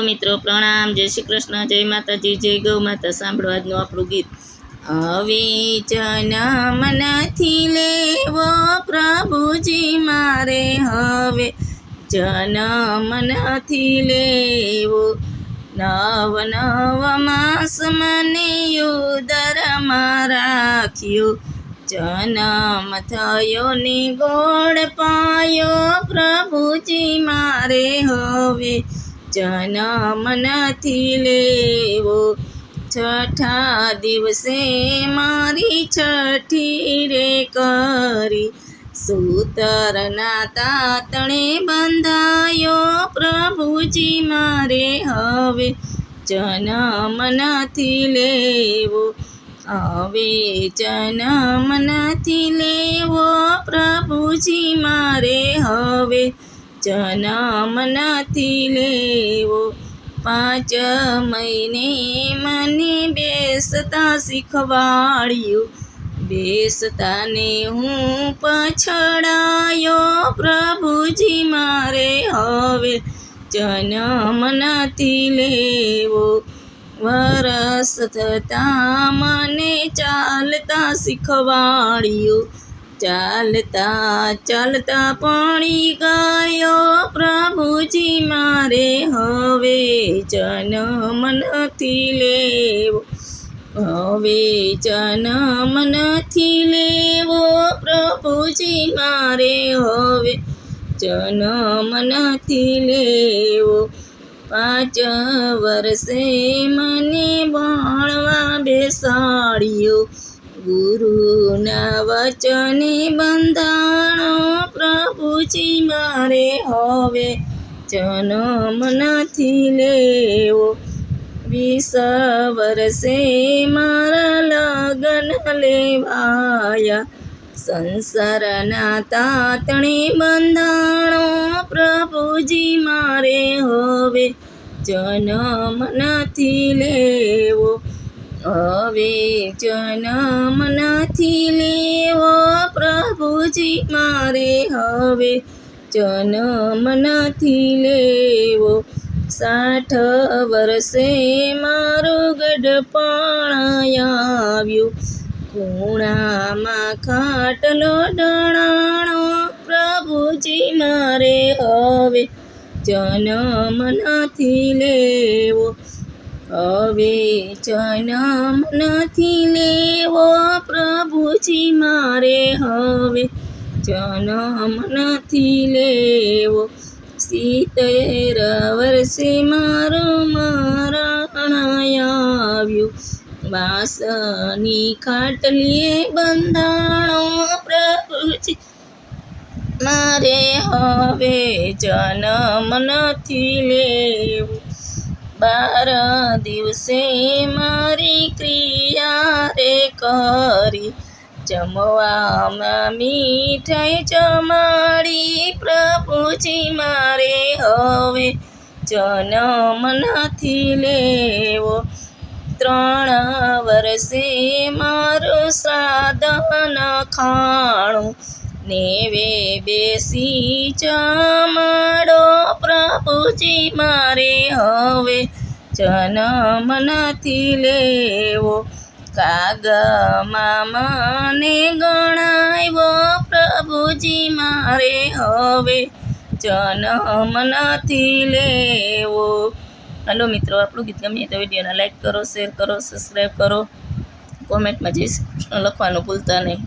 Hello મિત્રો, પ્રણામ. જય શ્રી કૃષ્ણ, જય માતાજી, જય ગૌ માતા. સાંભળો આજનું આપણું ગીત. હવે જન્મ નથી લેવો પ્રભુજી મારે હવે. જન્મ નથી લેવો નવ નવ માસ મને ઉદરમાં રાખ્યો. જન્મ થયો ને ગોળ પાયો પ્રભુજી મારે હવે. જન્મ નથી લેવો. છઠ્ઠા દિવસે મારી છઠ્ઠી રે કરી. સૂતરના તાતણે બંધાયો, પ્રભુજી મારે હવે જન્મ નથી લેવો. હવે જન્મ નથી લેવો, પ્રભુજી મારે હવે જન્મ નથી લેવો. પાંચ મહિને મને બેસતા શીખવાડ્યું. બેસતાને હું પછડાયો, પ્રભુજી મારે હવે જન્મ નથી લેવો. વરસ થતાં મને ચાલતા શીખવાડ્યું. ચાલતા ચાલતા પાણી ગયો, પ્રભુજી, મારે હવે જન્મ નથી લેવો, હવે જન્મ નથી લેવો, પ્રભુજી, મારે હવે જન્મ નથી લેવો, પાંચ વર્ષે મને ભણવા બેસાડ્યો ગુરુના વચને બંધાણો પ્રભુજી મારે હવે જન્મ નથી લેવો. વીસ વર્ષે મારા લગ્ન લેવાયા. સંસારના તાતણે બંધાણો પ્રભુજી મારે હવે જન્મ નથી લેવો હવે જન્મ નથી લેવો પ્રભુજી, મારે હવે જન્મ નથી લેવો. સાઠ વર્ષે મારું ગઢપણ આવ્યું. ખૂણામાં ખાટલો ડણાણો, પ્રભુજી, મારે હવે જન્મ નથી લેવો. હવે જન્મ નથી લેવો પ્રભુજી, મારે હવે જન્મ નથી લેવો. સિત્તેર વર્ષે મારું મરણ આવ્યું. વાસની ખાટલીએ બંધાણો પ્રભુજી, મારે હવે જન્મ નથી લેવું. બાર દિવસે મારી ક્રિયા રે કરી. જમવામાં મીઠાઈ જમાડી પ્રભુજી મારે હવે જન્મ નથી લેવો. ત્રણ વર્ષે મારું સાધન ખાણું. નેવે બેસી જમાડો પ્રભુજી મારે હવે જન્મ નથી લેવો. કાગમાં મને ગણાવ્યો પ્રભુજી મારે હવે જન્મ નથી લેવો. હલો મિત્રો, આપણું ગીત ગમીએ તો વિડીયોને લાઈક કરો, શેર કરો, સબસ્ક્રાઈબ કરો. કોમેન્ટમાં જઈશ લખવાનું ભૂલતા નહીં.